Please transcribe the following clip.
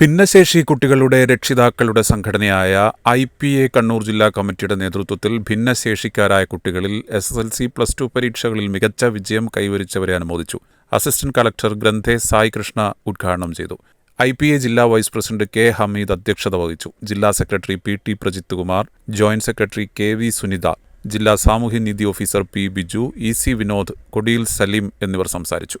ഭിന്നശേഷി കുട്ടികളുടെ രക്ഷിതാക്കളുടെ സംഘടനയായ ഐ പി എ കണ്ണൂർ ജില്ലാ കമ്മിറ്റിയുടെ നേതൃത്വത്തിൽ ഭിന്നശേഷിക്കാരായ കുട്ടികളിൽ S S L C plus two പരീക്ഷകളിൽ മികച്ച വിജയം കൈവരിച്ചവരെ അനുമോദിച്ചു. അസിസ്റ്റന്റ് കളക്ടർ ഗ്രന്ഥേ സായി കൃഷ്ണ ഉദ്ഘാടനം ചെയ്തു. ഐ പി എ ജില്ലാ വൈസ് പ്രസിഡന്റ് കെ ഹമീദ് അധ്യക്ഷത വഹിച്ചു. ജില്ലാ secretary P T Prajith Kumar joint secretary K V Sunitha ജില്ലാ സാമൂഹ്യനീതി officer P Biju E C Vinod Kodiyil Saleem എന്നിവർ സംസാരിച്ചു.